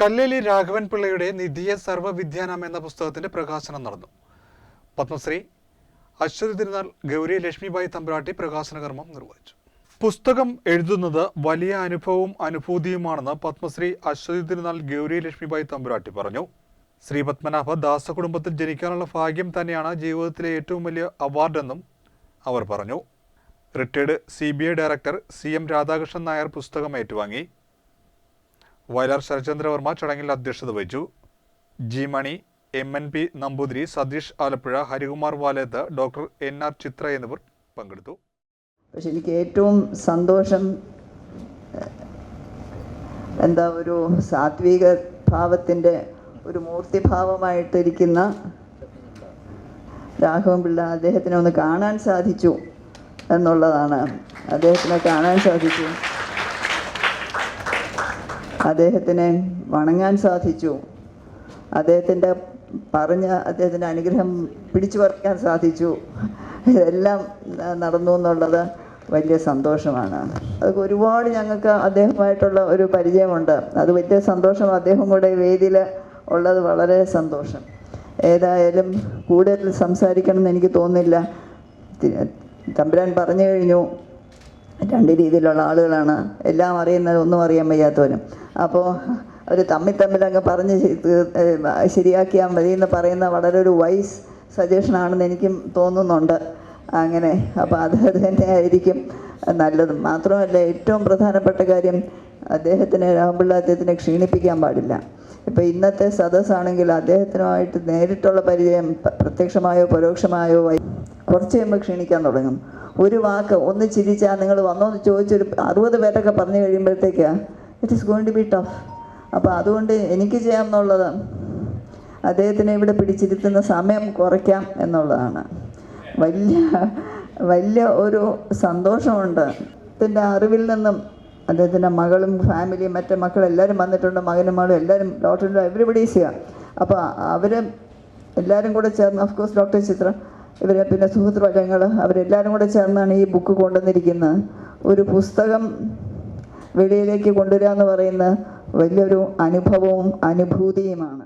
കല്ലേലി രാഘവൻ പിള്ളയുടെ നിധിയ സർവവിദ്യാനം എന്ന പുസ്തകത്തിന്റെ പ്രകാശനം നടന്നു. പത്മശ്രീ അശ്വതി തിരുനാൾ ഗൗരി ലക്ഷ്മിബായി തമ്പുരാട്ടി പ്രകാശന കർമ്മം നിർവഹിച്ചു. പുസ്തകം എഴുതുന്നത് വലിയ അനുഭവവും അനുഭൂതിയുമാണെന്ന് പത്മശ്രീ അശ്വതി തിരുനാൾ ഗൗരി ലക്ഷ്മിബായി തമ്പുരാട്ടി പറഞ്ഞു. ശ്രീ പത്മനാഭ ദാസ കുടുംബത്തിൽ ജനിക്കാനുള്ള ഭാഗ്യം തന്നെയാണ് ജീവിതത്തിലെ ഏറ്റവും വലിയ അവാർഡെന്നും അവർ പറഞ്ഞു. Retired C B I director C M Radhakrishnan Nair പുസ്തകം ഏറ്റുവാങ്ങി. വയലാർ ശരചന്ദ്രവർമ്മ ചടങ്ങിൽ അധ്യക്ഷത വഹിച്ചു. G Mani M N P Namboothiri Satheesh Alappuzha Harikumar Valeth doctor N R Chitra എന്നിവർ പങ്കെടുത്തു. പക്ഷെ എനിക്ക് ഏറ്റവും സന്തോഷം എന്താ ഒരു സാത്വിക ഭാവത്തിന്റെ ഒരു മൂർത്തിഭാവമായിട്ടിരിക്കുന്ന രാഘവൻ പിള്ള അദ്ദേഹത്തിനെ ഒന്ന് കാണാൻ സാധിച്ചു എന്നുള്ളതാണ്. അദ്ദേഹത്തിനെ കാണാൻ സാധിച്ചു. അദ്ദേഹത്തിനെ വണങ്ങാൻ സാധിച്ചു. അദ്ദേഹത്തിന്റെ പറഞ്ഞ അദ്ദേഹത്തിന്റെ അനുഗ്രഹം പിടിച്ചു പറിക്കാൻ സാധിച്ചു. ഇതെല്ലാം നടന്നു എന്നുള്ളത് വലിയ സന്തോഷമാണ്. അതൊക്കെ ഒരുപാട് ഞങ്ങൾക്ക് അദ്ദേഹമായിട്ടുള്ള ഒരു പരിചയമുണ്ട്. അത് വലിയ സന്തോഷം അദ്ദേഹം കൂടെ വേദിയിൽ ഉള്ളത് വളരെ സന്തോഷം. ഏതായാലും കൂടുതൽ സംസാരിക്കണം എന്ന് എനിക്ക് തോന്നുന്നില്ല. തമ്പുരാൻ പറഞ്ഞു കഴിഞ്ഞു. രണ്ട് രീതിയിലുള്ള ആളുകളാണ്. എല്ലാം അറിയുന്നത് ഒന്നും അറിയാൻ വയ്യാത്തവരും അപ്പോൾ അവർ തമ്മിൽ തമ്മിലങ്ങ് പറഞ്ഞ് ശരിയാക്കിയാൽ മതി എന്ന് പറയുന്ന വളരെ ഒരു വൈസ് സജഷനാണെന്ന് എനിക്കും തോന്നുന്നുണ്ട്. അങ്ങനെ അപ്പോൾ അത് തന്നെ ആയിരിക്കും നല്ലത്. മാത്രമല്ല ഏറ്റവും പ്രധാനപ്പെട്ട കാര്യം അദ്ദേഹത്തിനെ രാമപിള്ള അദ്ദേഹത്തിനെ ക്ഷീണിപ്പിക്കാൻ പാടില്ല. ഇപ്പോൾ ഇന്നത്തെ സദസ്സാണെങ്കിൽ അദ്ദേഹത്തിനുമായിട്ട് നേരിട്ടുള്ള പരിചയം പ്രത്യക്ഷമായോ പരോക്ഷമായോ കുറച്ച് കഴിയുമ്പോൾ ക്ഷീണിക്കാൻ തുടങ്ങും. ഒരു വാക്ക് ഒന്ന് ചിരിച്ചാൽ നിങ്ങൾ വന്നോ വന്നോന്ന് ചോദിച്ചൊരു അറുപത് പേരൊക്കെ പറഞ്ഞു കഴിയുമ്പോഴത്തേക്ക് it is going to be tough അപ്പോൾ അതുകൊണ്ട് എനിക്ക് ചെയ്യാമെന്നുള്ളത് അദ്ദേഹത്തിനെ ഇവിടെ പിടിച്ചിരുത്തുന്ന സമയം കുറയ്ക്കാം എന്നുള്ളതാണ്. വലിയ വലിയ ഒരു സന്തോഷമുണ്ട്. അദ്ദേഹത്തിന്റെ അറിവിൽ നിന്നും അദ്ദേഹത്തിന്റെ മകളും ഫാമിലിയും മറ്റേ മക്കളെല്ലാവരും വന്നിട്ടുണ്ട്. മകനും മകളും എല്ലാവരും ഡോക്ടറിന്റെ എവരിബഡീസ് ചെയ്യുക അപ്പോൾ അവർ എല്ലാവരും കൂടെ ചേർന്ന് ഓഫ് കോഴ്സ് ഡോക്ടർ ചിത്ര ഇവരെ പിന്നെ സുഹൃത്ത് വലയങ്ങൾ അവരെല്ലാവരും കൂടെ ചേർന്നാണ് ഈ ബുക്ക് കൊണ്ടുവന്നിരിക്കുന്നത്. ഒരു പുസ്തകം വെളിയിലേക്ക് കൊണ്ടുവരിക എന്ന് പറയുന്ന വലിയൊരു അനുഭവവും അനുഭൂതിയുമാണ്.